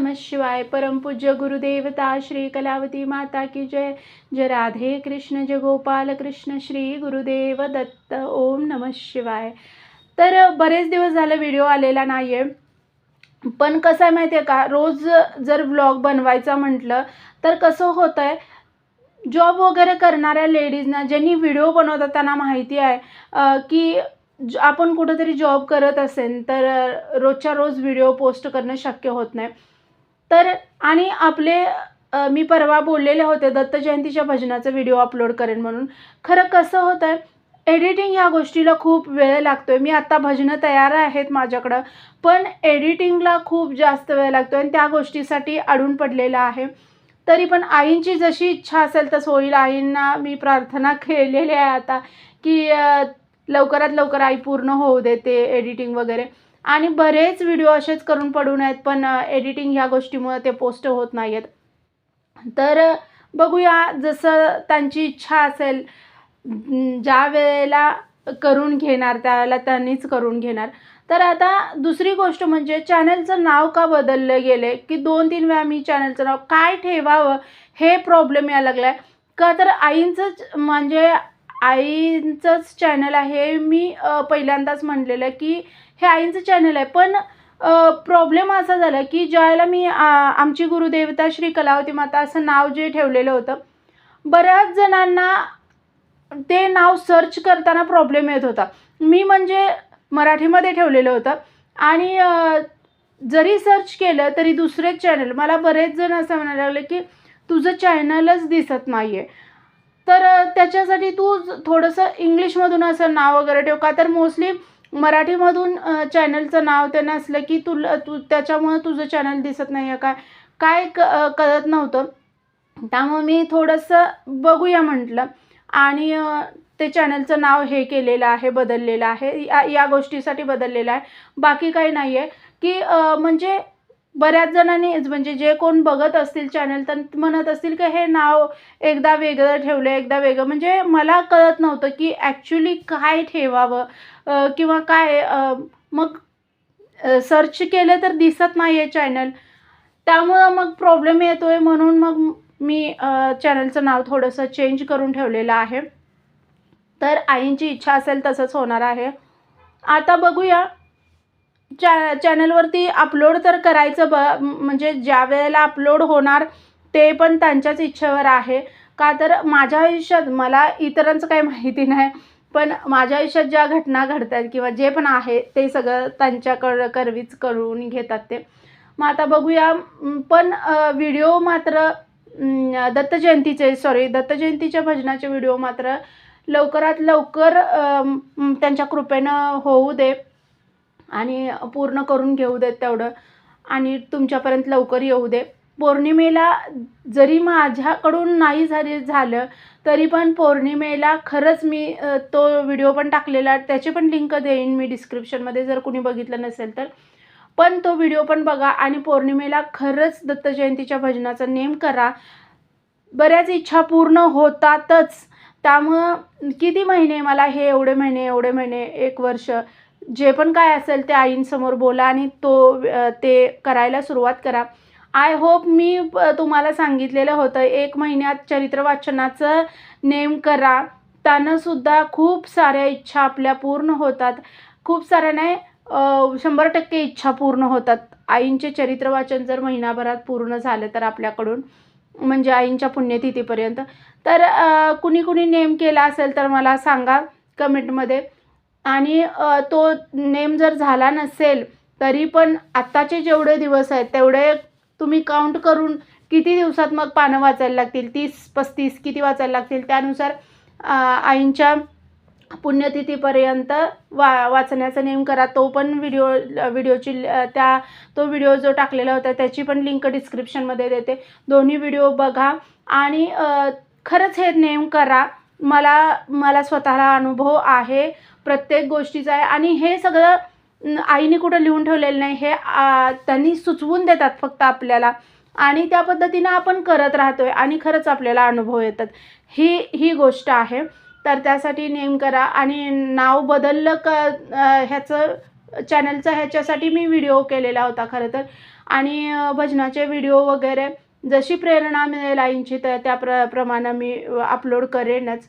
नमः शिवाय। परमपूज्य गुरुदेवता श्री कलावती माता की जय। जय राधे कृष्ण जय गोपाल कृष्ण श्री गुरुदेव दत्त। ओम नमः शिवाय। तर बरेच दिवस झाले व्हिडिओ आलेला नाही आहे पण कसं आहे माहिती आहे का? रोज जर व्लॉग बनवायचा म्हटलं तर कसं होतं आहे जॉब वगैरे करणाऱ्या लेडीजना ज्यांनी व्हिडिओ बनवतात त्यांना माहिती आहे की ज- आपण कुठंतरी जॉब करत असेल तर रोजच्या रोज व्हिडिओ पोस्ट करणं शक्य होत नाही. तर आणि आपले मी परवा बोललेले होते दत्त जयंतीच्या भजनाचा व्हिडिओ अपलोड करेन म्हणून. खरं कसं होतं आहे एडिटिंग ह्या गोष्टीला खूप वेळ लागतो आहे मी आत्ता भजनं तयार आहेत माझ्याकडं पण एडिटिंगला खूप जास्त वेळ लागतो आणि त्या गोष्टीसाठी अडून पडलेलं आहे. तरी पण आईंची जशी इच्छा असेल तसं होईल. आईंना मी प्रार्थना केलेली आहे आता की लवकरात लवकर आई पूर्ण होऊ देते एडिटिंग वगैरे. आणि बरेच व्हिडिओ असेच करून पडून आहेत पण एडिटिंग ह्या गोष्टीमुळे ते पोस्ट होत नाही आहेत तर बघूया जसं त्यांची इच्छा असेल ज्या वेळेला करून घेणार त्यावेळेला त्यांनीच करून घेणार. तर आता दुसरी गोष्ट म्हणजे चॅनलचं नाव का बदललं गेले की दोन तीन वेळा मी चॅनलचं नाव काय ठेवावं हे प्रॉब्लेम यायला लागला आहे का तर आईंचंच म्हणजे आईंचंच चॅनल आहे मी पहिल्यांदाच म्हणलेलं की हे आईंचं चॅनल आहे. पण प्रॉब्लेम असा झाला की ज्यावेळेला मी आमची गुरुदेवता श्री कलावती माता असं नाव जे ठेवलेलं होतं बऱ्याच जणांना ते नाव सर्च करताना प्रॉब्लेम येत होता. मी म्हणजे मराठीमध्ये ठेवलेलं होतं. आणि जरी सर्च केलं तरी दुसरेच चॅनल मला बरेच जण असं म्हणायला लागले की तुझं चॅनलच दिसत नाही आहे तर त्याच्यासाठी तू ज- थोडंसं इंग्लिशमधून असं नाव वगैरे ठेव. का तर मोस्टली मराठीमधून चॅनलचं नाव त्यानं असलं की तुला तू त्याच्यामुळं तुझं चॅनल दिसत नाही आहे काय काय क कळत नव्हतं. त्यामुळं मी थोडंसं बघूया म्हटलं. आणि ते चॅनलचं नाव हे केलेलं आहे बदललेलं आहे. या या गोष्टीसाठी बदललेलं आहे. बाकी काही नाही आहे की म्हणजे बऱ्याच जणांनी म्हणजे जे कोण बघत असतील चॅनल तर म्हणत असतील की हे नाव एकदा वेगळं ठेवलं एकदा वेगळं. म्हणजे मला कळत नव्हतं की ॲक्च्युली काय ठेवावं किंवा काय मग सर्च केलं तर दिसत नाही आहे चॅनल त्यामुळं मग प्रॉब्लेम येतो आहे म्हणून मग मी चॅनलचं नाव थोडंसं चेंज करून ठेवलेलं आहे. तर आईंची इच्छा असेल तसंच होणार आहे. आता बघूया चॅ चॅनलवरती अपलोड तर करायचं ब म्हणजे ज्या वेळेला अपलोड होणार ते पण त्यांच्याच इच्छेवर आहे. का तर माझ्या आयुष्यात मला इतरांचं काही माहिती नाही पण माझ्या आयुष्यात ज्या घटना घडतात किंवा जे पण आहे ते सगळं त्यांच्याकडं करवीच करून घेतात ते. मग आता बघूया पण व्हिडिओ मात्र दत्त जयंतीचे सॉरी दत्त जयंतीच्या भजनाचे व्हिडिओ मात्र लवकरात लवकर त्यांच्या कृपेनं होऊ दे. आणि पूर्ण करून घेऊ देत तेवढं. आणि तुमच्यापर्यंत लवकर येऊ दे. पौर्णिमेला जरी माझ्याकडून नाही झाले झालं तरी पण पौर्णिमेला खरंच मी तो व्हिडिओ पण टाकलेला त्याची पण लिंक देईन मी डिस्क्रिप्शनमध्ये जर कुणी बघितलं नसेल तर. पण तो व्हिडिओ पण बघा आणि पौर्णिमेला खरंच दत्त जयंतीच्या भजनाचा नेम करा. बऱ्याच इच्छा पूर्ण होतातच. त्यामुळं किती महिने मला? हे एवढे महिने एवढे महिने एक वर्ष. जे पण काय असेल ते आईंसमोर बोला आणि तो ते करायला सुरुवात करा. आय होप मी तुम्हाला सांगितलेलं होतं एक महिन्यात चरित्र वाचनाचं नेम करा. त्यानंसुद्धा खूप साऱ्या इच्छा आपल्या पूर्ण होतात. खूप साऱ्या नाही शंभर टक्के इच्छा पूर्ण होतात. आईंचे चरित्र वाचन जर महिनाभरात पूर्ण झालं तर आपल्याकडून म्हणजे आईंच्या पुण्यतिथीपर्यंत. तर कुणी कुणी नेम केला असेल तर मला सांगा कमेंटमध्ये. आणि तो नेम जर झाला नसेल तरी पण आत्ताचे जेवढे दिवस आहेत तेवढे तुम्ही काउंट करून किती दिवसात मग पानं वाचायला लागतील? तीस पस्तीस किती वाचायला लागतील? त्यानुसार आईंच्या पुण्यतिथीपर्यंत वा वाचण्याचा नेम करा. तो पण व्हिडिओ व्हिडिओची त्या तो व्हिडिओ जो टाकलेला होता त्याची पण लिंक डिस्क्रिप्शनमध्ये देते. दोन्ही व्हिडिओ बघा आणि खरंच हे नेम करा. मला मला स्वतःला अनुभव आहे. प्रत्येक गोष्टीचं आहे. आणि हे सगळं आईने कुठं लिहून ठेवलेलं नाही हे त्यांनी सुचवून देतात फक्त आपल्याला. आणि त्या पद्धतीनं आपण करत राहतो आहे आणि खरंच आपल्याला अनुभव येतात. ही ही गोष्ट आहे. तर त्यासाठी नेम करा. आणि नाव बदललं क ह्याचं चॅनलचा ह्याच्यासाठी मी व्हिडिओ केलेला होता खरं तर. आणि भजनाचे व्हिडिओ वगैरे जशी प्रेरणा मिळेल आईंची तर त्या प्र प्रमाणे मी अपलोड करेनच.